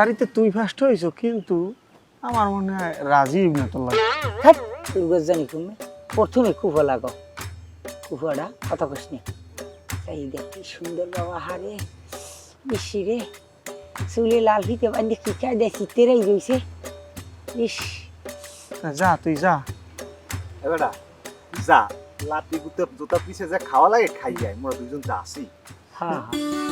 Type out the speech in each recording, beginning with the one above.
লটারিতে তুই ফার্স্ট হয়েছ কিন্তু আমার মনে হয় রাজি হইব না তোর লাগে। হ্যাঁ জানি তুমি প্রথমে কুফা লাগাও কুফাটা কথা কস নি। তাই দেখ কি সুন্দর বাবা হারে বেশি রে চুলে লাল ফিতে বান্ধে কি খাই দেখি শীতেরাই রয়েছে ইস। যা তুই যা। এবারা যা। লাতি গুতে জুতা পিছে যা খাওয়া লাগে খাই যায় মোরা দুজন যা আসি হ্যাঁ হ্যাঁ।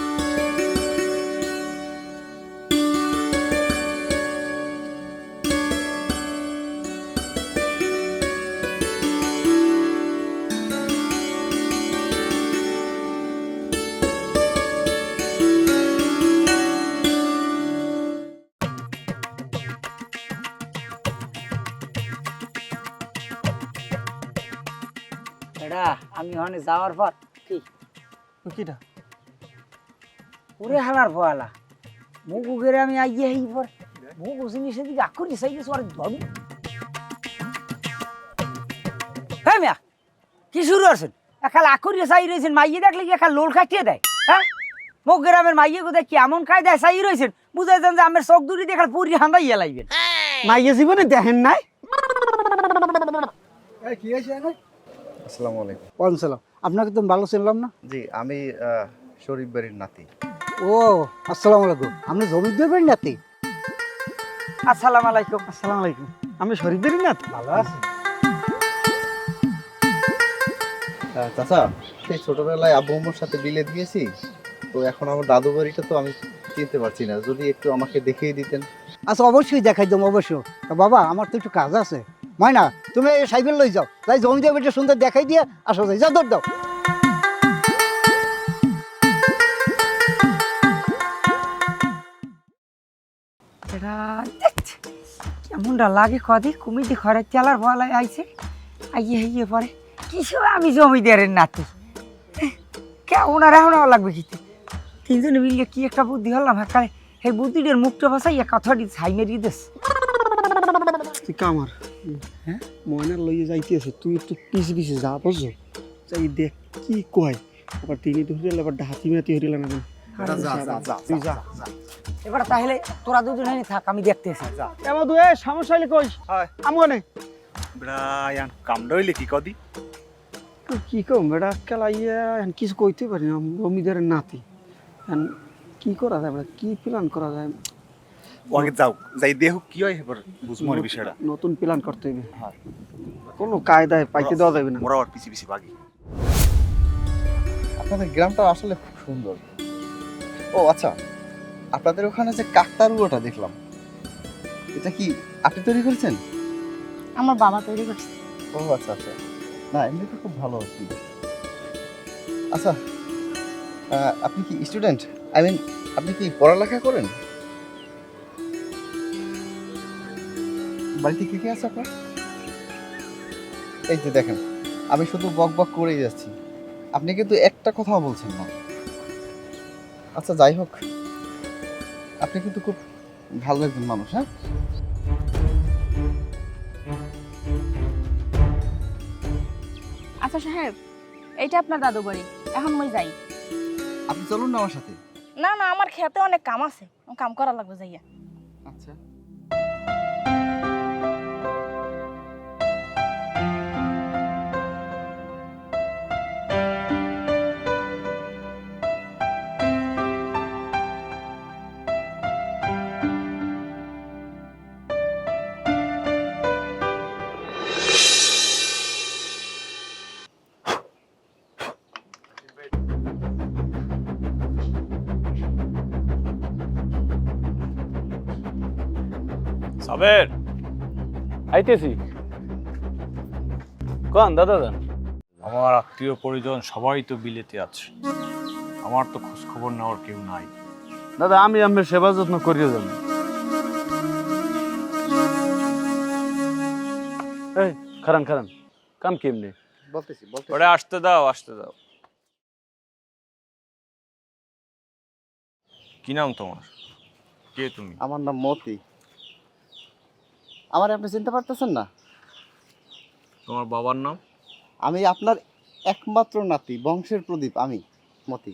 আমি ওখানে যাওয়ার পর কি? কিটা? ওরে হালার ফোয়ালা মুখ উগেরে আমি আইয়ে হই পর মুখ উসিনি সেদিকে আকুরি সাইডে সর ধর। হ্যাঁ মিয়া কি শুরু করছেন? একাল আকুরি সাই রয়েছেন মাইয়ে দেখলে কি একাল লোল খাটিয়ে দেয়? হ্যাঁ মুখ গ্রামের মাইয়ে কোথায় কি এমন খাই দেয় সাই রয়েছেন। বুঝাই দেন যে আমার চোখ দুটি দেখাল পুরি হান্দাইয়া লাইবেন মাইয়ে জীবনে দেখেন নাই? আসসালামু আলাইকুম। ওয়ালাইকুম সালাম। আপনাকে তো ভালো চিনলাম না? জি আমি শরীফ বাড়ির নাতি। ও আসসালামু আলাইকুম। আপনি জমি দেবেন নাতি? আসসালাম আলাইকুম। আসসালামু আলাইকুম। আমি শরীফদেরই না ভালো আছে। চাচা সেই ছোটবেলায় আব্বু আম্মুর সাথে বিলে দিয়েছি। তো এখন আমার দাদু বাড়িটা তো আমি চিনতে পারছি না। যদি একটু আমাকে দেখিয়ে দিতেন। আচ্ছা অবশ্যই দেখাই দেবো অবশ্যই। বাবা আমার তো একটু কাজ আছে। ময়না তুমি এই সাইকেল লই যাও। তাই জমি দেবে একটু সুন্দর দেখাই দিয়ে আসো যাই। যাও দৌড় দাও। এটা কেমনটা লাগে কদি কুমিদি ঘরে তেলার বলাই আইছে। আইয়ে হাইয়ে পরে কিছু আমি জমিদারের নাতি? কেমন আর এখন লাগবে কি তিনজনে মিলিয়ে কি একটা বুদ্ধি হলাম হ্যাঁ সেই বুদ্ধিটার মুখটা ভাসাইয়া কথাটি ছাই মেরিয়ে দিস। তুই কামার। হ্যাঁ? ময়নার লইয়ে যাইতেছে তুই একটু পিছে পিছে যা বুঝছ? যাই দেখ কি কয়? আবার তিনি ধরিলে আবার হাতি মাতি হরিল না তুই যা। এবার তাহলে তোরা দুজনে থাক আমি দেখতেছি। এমন তুই এ সমস্যা হইলে হয়। আমি অনেক ব্রায়ান কামড়াইলে কি কদি? তুই কি কম ইয়া এখন কিছু কইতে পারি না জমিদারের নাতি। এখন কি করা যায় বেটা কি প্ল্যান করা যায়? আগে যাও যাই দেহ কি হয় এবার বুঝব এই বিষয়টা। নতুন প্ল্যান করতে হবে। হ্যাঁ। কোনো কায়দায় পাইতে দেওয়া যাবে না। মোরা আর পিছি পিছি বাগি। আপনাদের গ্রামটা আসলে খুব সুন্দর। ও আচ্ছা। আপনাদের ওখানে যে কাকতারুয়াটা দেখলাম এটা কি আপনি তৈরি করেছেন? আমার বাবা তৈরি করছে। ও আচ্ছা আচ্ছা। না এমনিতে খুব ভালো কি। আচ্ছা আপনি কি স্টুডেন্ট আই মিন আপনি কি পড়ালেখা করেন? বাড়িতে কে কে আছে আপনার? এই যে দেখেন আমি শুধু বক বক করেই যাচ্ছি। আপনি কিন্তু একটা কথাও বলছেন না। আচ্ছা যাই হোক। আপনি কিন্তু খুব ভালো একজন মানুষ হ্যাঁ? আচ্ছা সাহেব এইটা আপনার দাদু বাড়ি। এখন মই যাই। আপনি চলুন না আমার সাথে। না না আমার খেতে অনেক কাম আছে। কাম করা লাগবে যাইয়া। আচ্ছা। সাবের। আইতেছি। কোন দাদা দাদা আমার আত্মীয় পরিজন সবাই তো বিলেতে আছে। আমার তো খোঁজ খবর নেওয়ার কেউ নাই। দাদা আমি আমার সেবা যত্ন করিয়ে যাব এই খারান খারান কাম কেমনে? বলতেছি বলতেছি। ওরে আসতে দাও আসতে দাও। কি নাম তোমার? কে তুমি? আমার নাম মতি। আমার আপনি চিনতে পারতেছেন না? তোমার বাবার নাম? আমি আপনার একমাত্র নাতি বংশের প্রদীপ আমি মতি।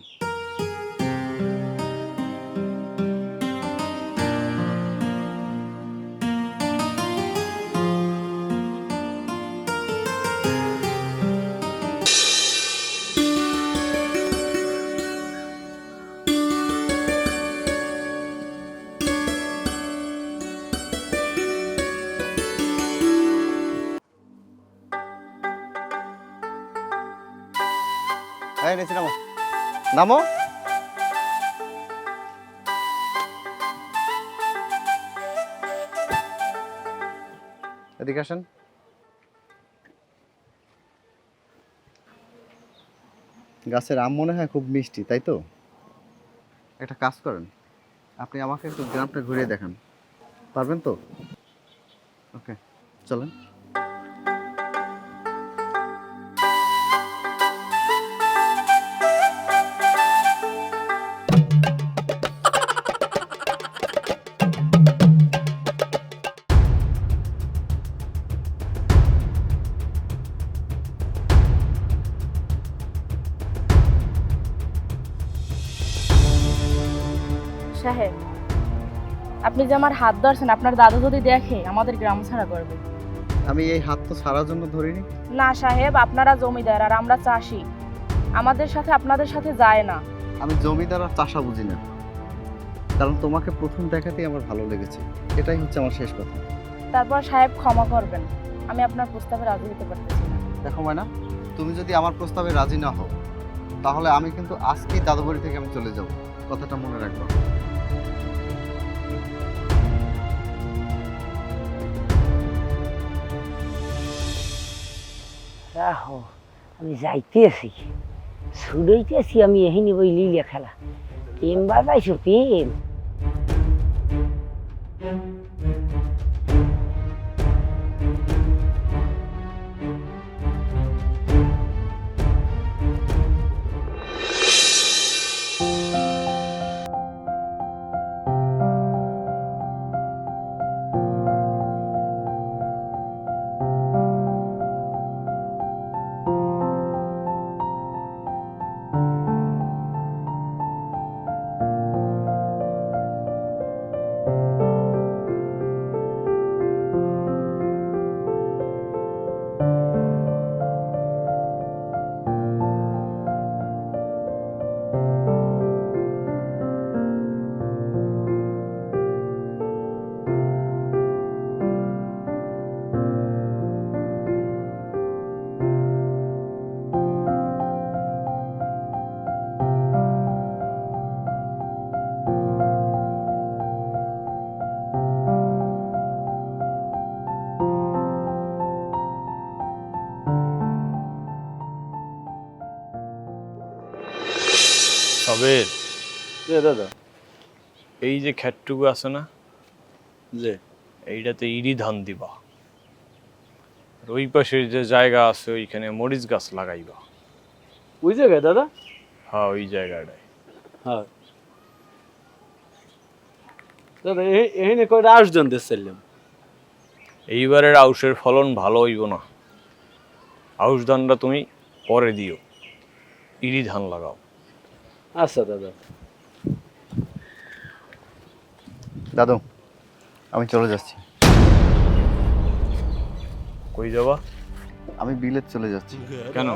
নামো। এদিকে আসেন। গাছের আম মনে হয় খুব মিষ্টি, তাই তো? একটা কাজ করেন, আপনি আমাকে একটু গ্রামটা ঘুরিয়ে দেখান। পারবেন তো? ওকে, চলেন। যে আমার হাত ধরছেন আপনার দাদু যদি দেখে আমাদের গ্রাম ছাড়া করবে। আমি এই হাত তো ছাড়ার জন্য ধরিনি। না সাহেব আপনারা জমিদার আর আমরা চাষি। আমাদের সাথে আপনাদের সাথে যায় না। আমি জমিদার আর চাষা বুঝি না। কারণ তোমাকে প্রথম দেখাতেই আমার ভালো লেগেছে। এটাই হচ্ছে আমার শেষ কথা। তারপর সাহেব ক্ষমা করবেন। আমি আপনার প্রস্তাবে রাজি হতে পারতেছি না। দেখো ময়না তুমি যদি আমার প্রস্তাবে রাজি না হও তাহলে আমি কিন্তু আজকেই দাদুবাড়ি থেকে আমি চলে যাব। কথাটা মনে রাখব। রাহো আমি যাইতেছি। ছুড়াইতেছি আমি এহিনি বই লিলে খেলা প্রেম বাজাইছো প্রেম? সাবের যে দাদা। এই যে খেটটুকু আছে না? যে। এইটাতে ইরি ধান দিবা। আর ওই পাশে যে জায়গা আছে ওইখানে মরিচ গাছ লাগাইবা। ওই জায়গায় দাদা? হ্যাঁ ওই জায়গাটায়। হ্যাঁ। দাদা এখানে কয়টা আসজন দেখছিলাম এইবারের আউশের ফলন ভালো হইব না। আউশ ধানটা তুমি পরে দিও। ইরি ধান লাগাও। আচ্ছা দাদা। দাদু আমি চলে যাচ্ছি। কই যাবা? আমি বিলেত চলে যাচ্ছি। কেন?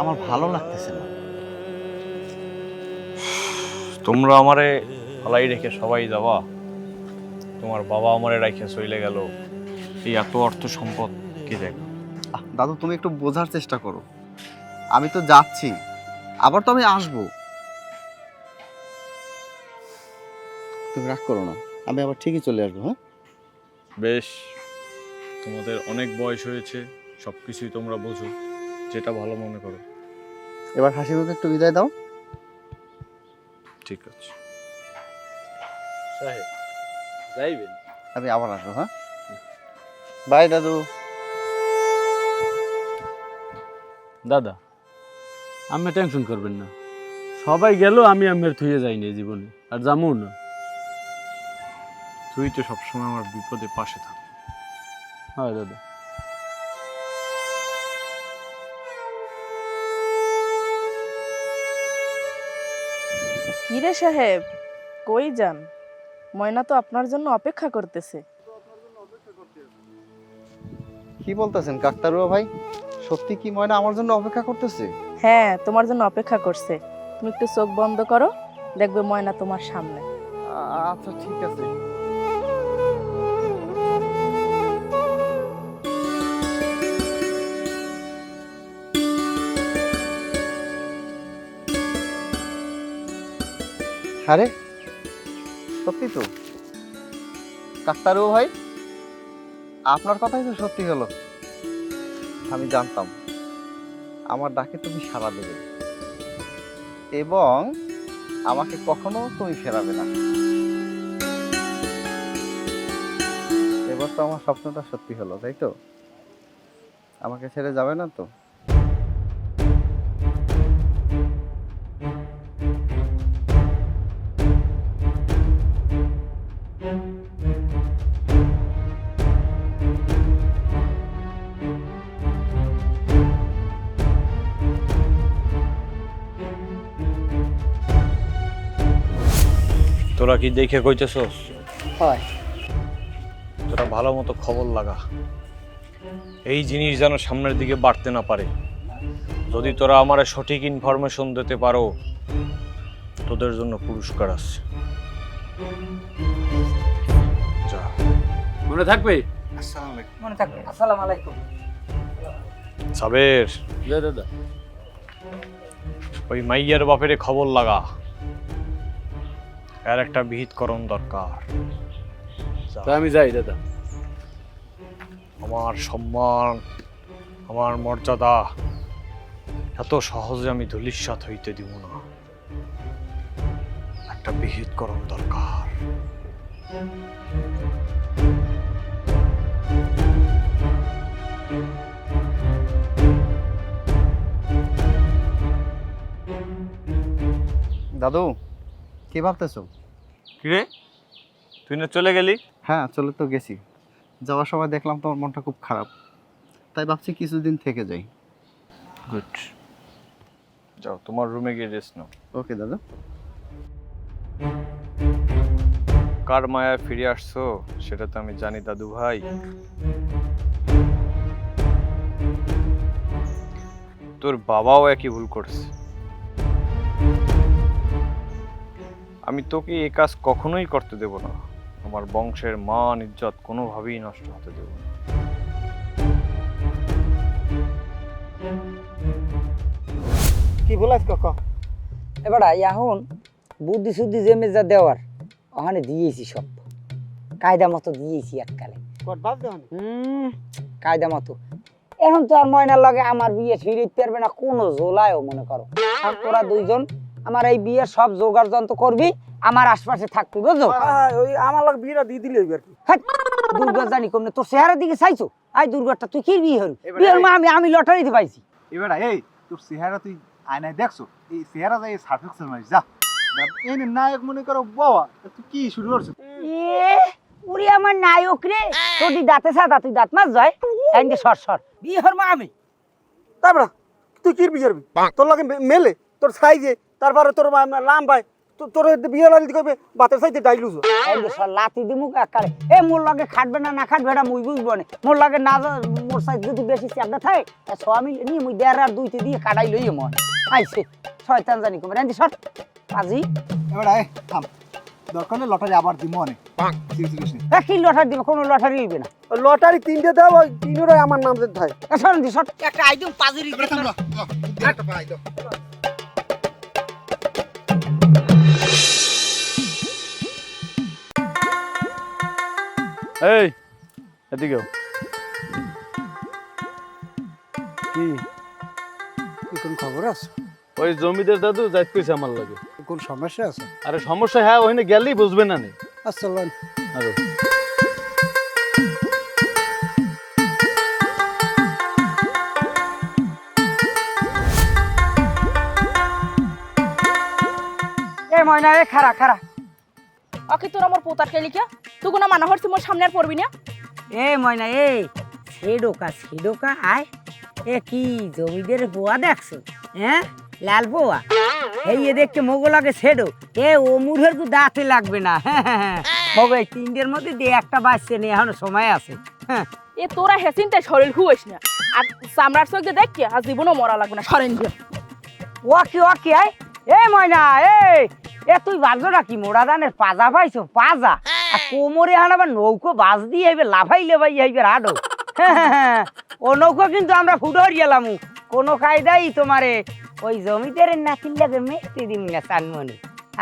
আমার ভালো লাগতেছে না। তোমরা আমারে ফালাই রেখে সবাই যাবা। তোমার বাবা আমারে রেখে চলে গেল। এই এত অর্থ সম্পদ কে দেখ দাদু তুমি একটু বোঝার চেষ্টা করো। আমি তো যাচ্ছি। আবার তো আমি আসব। তুমি রাগ করো না। আমি আবার ঠিকই চলে আসব হ্যাঁ? বেশ তোমাদের অনেক বয়স হয়েছে সব কিছুই তোমরা বোঝো যেটা ভালো মনে করো। এবার হাসি মুখে একটু বিদায় দাও। ঠিক আছে। সাহেব যাইবেন। আমি আবার আসব হ্যাঁ? বাই দাদু। দাদা আমি টেনশন করবেন না। সবাই গেল আমি আমের থুয়ে যাইনি জীবনে। আর যামু না। তুই তো সবসময় আমার বিপদে পাশে থাক। হয় দাদা। কিরে সাহেব কই যান? ময়না তো আপনার জন্য অপেক্ষা করতেছে। কি বলতেছেন কাকতারুয়া ভাই? সত্যি কি ময়না আমার জন্য অপেক্ষা করতেছে? হ্যাঁ তোমার জন্য অপেক্ষা করছে। তুমি একটু চোখ বন্ধ করো দেখবে ময়না তোমার সামনে। আচ্ছা ঠিক আছে। আরে, সত্যি তো? ডাক্তারও ভাই, আপনার কথাই তো সত্যি হলো। আমি জানতাম, আমার ডাকে তুমি সাড়া দেবে। এবং আমাকে কখনো তুমি ফেরাবে না। এবার তো আমার স্বপ্নটা সত্যি হলো, তাই তো? আমাকে ছেড়ে যাবে না তো? তোরা কি দেখে কইতেছস হয়। তোরা ভালো মতো খবর লাগা। এই জিনিস যেন সামনের দিকে বাড়তে না পারে। যদি তোরা আমার সঠিক ইনফরমেশন দিতে পারো তোদের জন্য পুরস্কার আছে। যা। মনে থাকবে? মনে থাকবে। আসসালামু আলাইকুম সাবের দাদা ওই মাইয়ার বাপেরে খবর লাগা। এর একটা বিহিতকরণ দরকার। তা আমি যাই দাদা। আমার সম্মান আমার মর্যাদা এত সহজে আমি ধুলিস্বাত হইতে দিব না। একটা বিহিতকরণ দরকার। দাদু কি ভাবতেছো? কিরে? তুই না চলে গেলি? হ্যাঁ চলে তো গেছি। যাওয়ার সময় দেখলাম তোমার মনটা খুব খারাপ। তাই ভাবছি কিছুদিন থেকে যাই। গুড যাও তোমার রুমে গিয়ে রেস্ট নাও। ওকে দাদা। কার মায়ায় ফিরে আসছো? সেটা তো আমি জানি দাদু ভাই। তোর বাবাও একই ভুল করছে। আমি তোকে এই কাজ কখনোই করতে দেব না। আমার বংশের মান ইজ্জত কোনোভাবেই নষ্ট হতে দেব না। কি বলাস কক এবার এখন বুদ্ধি শুদ্ধি যে মেজা দেওয়ার ওখানে দিয়েছি সব। কায়দা মতো দিয়েছি এককালে। কায়দা মতো। এখন তো আর ময়নার লগে আমার বিয়ে ফিরিতে পারবে না কোনো জোলায়ও মনে করো। আর তোরা দুইজন আমার এই বিয়ের সব জোগাড় যন্ত্র করবি আমার আশপাশে থাকবি বুঝছ? ওই আমার লগে বিয়েটা দিয়ে দিলে আর কি? দুর্গা জানি কমনে তোর চেহারার দিকে চাইছো? আই দুর্গাটা তুই কি বিয়ে হল? বিয়ের মা আমি আমি লটারিতে পাইছি। এবার এই তোর চেহারা তুই আয়নায় দেখছ? এই চেহারা যাই সার্ফেক্সেল মারিস যা। এনে নায়ক মনে করো বাবা তুই কি শুরু করছ এ উড়ি আমার নায়ক রে। তোর দাঁতে সাদা তুই দাঁত মাছ যায়? এন্ডে সর সর। বিয়ে হর মা আমি। তারপর তুই কি বিয়ে করবি? তোর লগে মেলে তোর সাইজে তারপরে তোর লাম্বায় তো- তোর বিয়ে লাগলি কইবে বাতের সাইতে সর লাতি দিমু একালে এ মোর লগে খাটবে না না খাটবে না মুই বুঝব না। মোর লগে না মোর সাইজ যদি বেশি চাপটা থাকে তা স্বামী নিয়ে মুই দেড় আর দুইতে দিয়ে কাটাই লইয়ে মন। আইছে শয়তান জানি কমে এন্ডে সর পাজি এবার এই থাম। দরকার নেই লটারি আবার দিব অনেক কি লটারি দিবে? কোনো লটারি হইবে না। লটারি তিনটে দেব ওই তিনেরই আমার নাম দিতে হয় এ সর দি সর একটা আইডিম পাজিরি এই এদিকেও কি? কোন খবর আছে? ওই জমিদার দাদু যাইতে কইছে আমার লাগে। কোন সমস্যা আছে? আরে সমস্যা হ্যাঁ ওখানে গেলেই বুঝবে না নে। লন। আরও। এ ময়না এ খারা খারা ওকে তোর আমার পোতার কে লিখা? তুই কোনো মানা হচ্ছে মোর সামনে আর পড়বি না? এ ময়না এ সেডোকা সেডোকা আয়। এ কি জমিদের বোয়া দেখছ? হ্যাঁ লাল বোয়া? এই এ দেখতে মগো লাগে সেডো এ ও মুড়ের কু দাঁতে লাগবে না। হবে এই তিনটের মধ্যে দিয়ে একটা বাচ্চা নিয়ে এখনও সময় আছে। হ্যাঁ। এ তোরা হেসিনতে শরীর খুঁস না। আর সামরার চোখে দেখ কি আর জীবনও মরা লাগবে না। সরেন দিয়ে ওয়াকি ওয়াকি আয়। এ ময়না এ এ তুই বাজোটা কি মোড়া দানের পাজা পাইছো? পাজা? আর কোমরে আনাবার নৌকো বাজ দিয়ে আইবে লাফাই লেবাই আইবে রাডো। ও নৌকো কিন্তু আমরা ফুডর গেলাম কোনো কায়দাই তোমারে ওই জমিদারের নাতির লাগে মেস্তি দিম না চানমনি।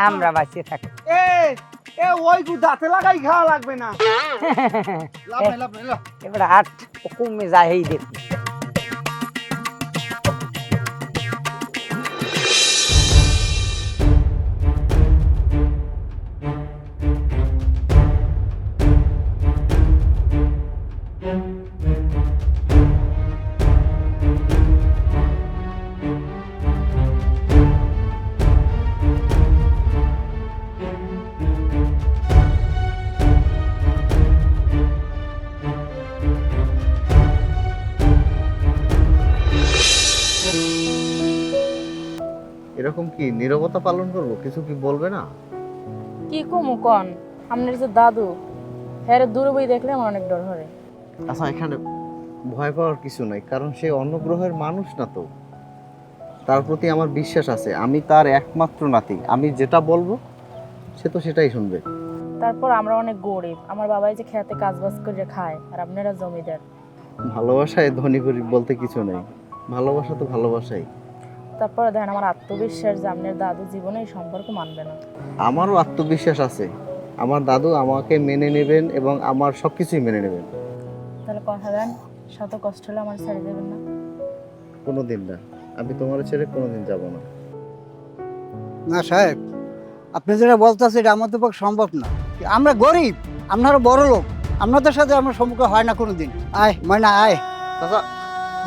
আমরা বাঁচিয়ে থাকি। এ এ ওই গু দাঁতে লাগাই খাওয়া লাগবে না। এবার হাট কমে যায় এই দেখি। এরকম কি নীরবতা পালন করব? কিছু কি বলবে না? কি কমু কন? আপনার যে দাদু হ্যাঁ দূরে বই দেখলে আমার অনেক ডর হয়। আচ্ছা এখানে ভয় পাওয়ার কিছু নাই কারণ সে অন্য গ্রহের মানুষ না তো। তার প্রতি আমার বিশ্বাস আছে আমি তার একমাত্র নাতি। আমি যেটা বলব সে তো সেটাই শুনবে। তারপর আমরা অনেক গরিব আমার বাবাই যে খেতে কাজ বাজ করে খায় আর আপনারা জমিদার। ভালোবাসায় ধনী গরিব বলতে কিছু নেই। ভালোবাসা তো ভালোবাসাই। তারপরে দেখেন আমার আত্মবিশ্বাস যে আপনার দাদু জীবনে এই সম্পর্ক মানবে না। আমারও আত্মবিশ্বাস আছে। আমার দাদু আমাকে মেনে নেবেন এবং আমার সব কিছুই মেনে নেবেন। তাহলে কথা দেন শত কষ্ট হলে আমার ছেড়ে দেবেন না। কোনো দিন না। আমি তোমার ছেড়ে কোনোদিন যাব না। না সাহেব আপনি যেটা বলতেছেন এটা আমাদের পক্ষে সম্ভব না। আমরা গরিব আপনারা বড় লোক আপনাদের সাথে আমার সম্পর্ক হয় না কোনো দিন আয় ময়না আয়। চাচা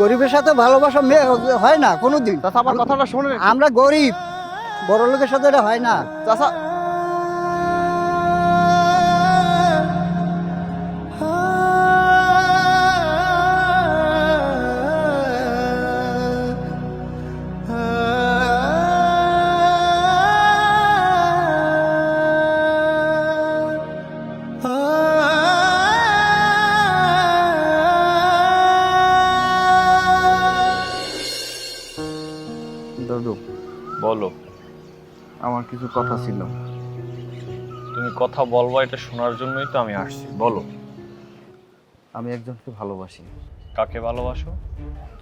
গরিবের সাথে ভালোবাসা মেয়ে হয় না কোনোদিন। চাচা আমার কথাটা শোনেন। আমরা গরিব বড় লোকের সাথে এটা হয় না। চাচা দাদু বলো। আমার কিছু কথা ছিল। তুমি কথা বলবা এটা শোনার জন্যই তো আমি আসছি। বলো। আমি একজনকে ভালোবাসি। কাকে ভালোবাসো?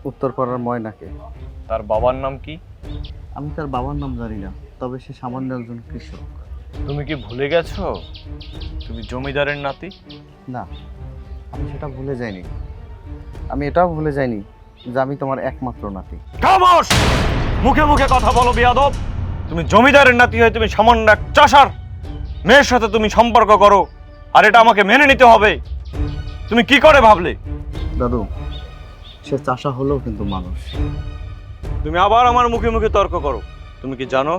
উত্তরপাড়ার ময়নাকে। তার বাবার নাম কি? আমি তার বাবার নাম জানি না তবে সে সামান্য একজন কৃষক। তুমি কি ভুলে গেছো? তুমি জমিদারের নাতি? না আমি সেটা ভুলে যাইনি। আমি এটাও ভুলে যাইনি যে আমি তোমার একমাত্র নাতি। খামোশ! মুখে মুখে কথা বলো বিয়াদব। তুমি জমিদারের নাতি হয়ে তুমি সামান্য এক চাষার মেয়ের সাথে তুমি সম্পর্ক করো আর এটা আমাকে মেনে নিতে হবে। তুমি কি করে ভাবলে? দাদু সে চাষা হলেও কিন্তু মানুষ। তুমি আবার আমার মুখে মুখে তর্ক করো। তুমি কি জানো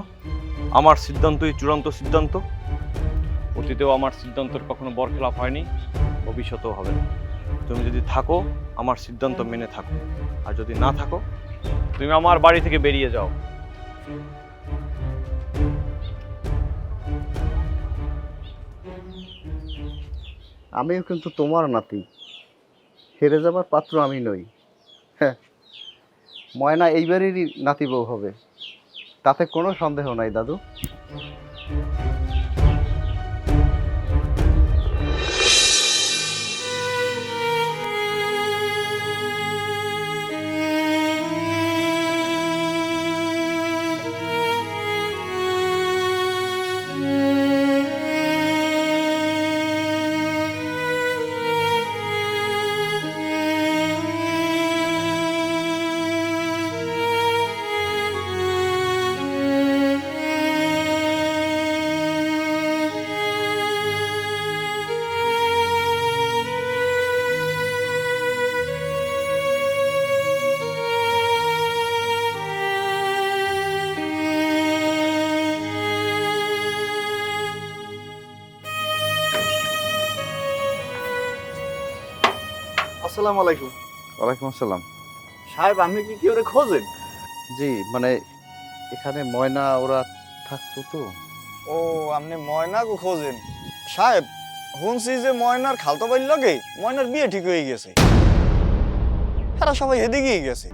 আমার সিদ্ধান্তই চূড়ান্ত সিদ্ধান্ত? অতীতেও আমার সিদ্ধান্তের কখনো বরখেলাপ হয়নি ভবিষ্যতেও হবে না। তুমি যদি থাকো আমার সিদ্ধান্ত মেনে থাকো। আর যদি না থাকো তুমি আমার বাড়ি থেকে বেরিয়ে যাও। আমিও কিন্তু তোমার নাতি। হেরে যাবার পাত্র আমি নই। হ্যাঁ ময়না এইবারেরই নাতি বউ হবে। তাতে কোনো সন্দেহ নাই, দাদু। আসসালামু আলাইকুম। ওয়ালাইকুম আসসালাম। সাহেব আপনি কি কি ওরে খোঁজেন? জি মানে এখানে ময়না ওরা থাকতো তো। ও আপনি ময়নাকে খোঁজেন? সাহেব শুনছি যে ময়নার খালতো বাড়ির লগে ময়নার বিয়ে ঠিক হয়ে গেছে। তারা সবাই এদিকেই গেছে।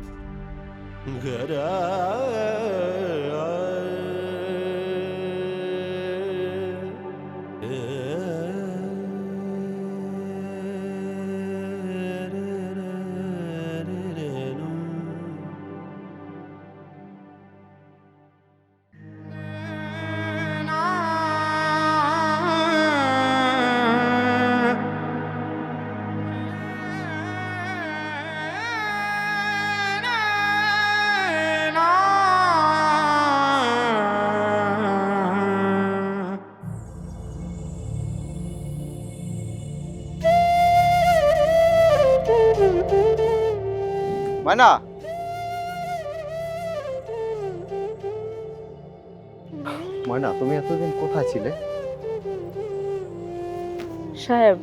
ময়না ময়না তুমি এতদিন কোথায় ছিলে? সাহেব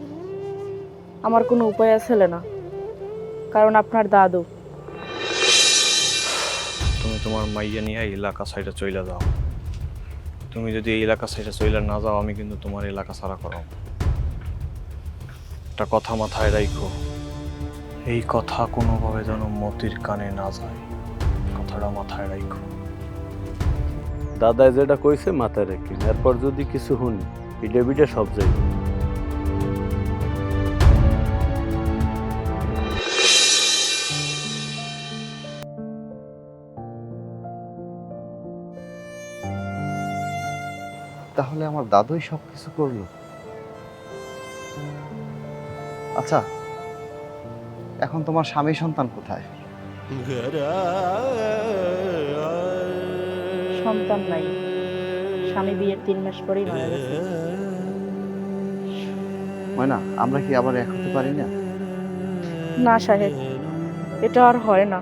আমার কোনো উপায় আছে না কারণ আপনার দাদু। তুমি তোমার মাইয়া নিয়ে এই এলাকা সাইডে চইলা যাও। তুমি যদি এই এলাকা সাইডে চইলা না যাও আমি কিন্তু তোমার এলাকা ছাড়া করাও একটা কথা মাথায় রাখো এই কথা কোনোভাবে যেন মতির কানে না যায়। কথাটা মাথায় রাখো। দাদাই যেটা কইছে মাথায় রাখি এরপর যদি কিছু শুনি পিঠে পিঠে সব যাই তাহলে আমার দাদুই সব কিছু করল। আচ্ছা এখন তোমার স্বামী সন্তান কোথায়? সন্তান নাই। স্বামী বিয়ের তিন মাস পরেই মারা গেছে। ময়না আমরা কি আবার এক হতে পারি না? না সাহেব এটা আর হয় না।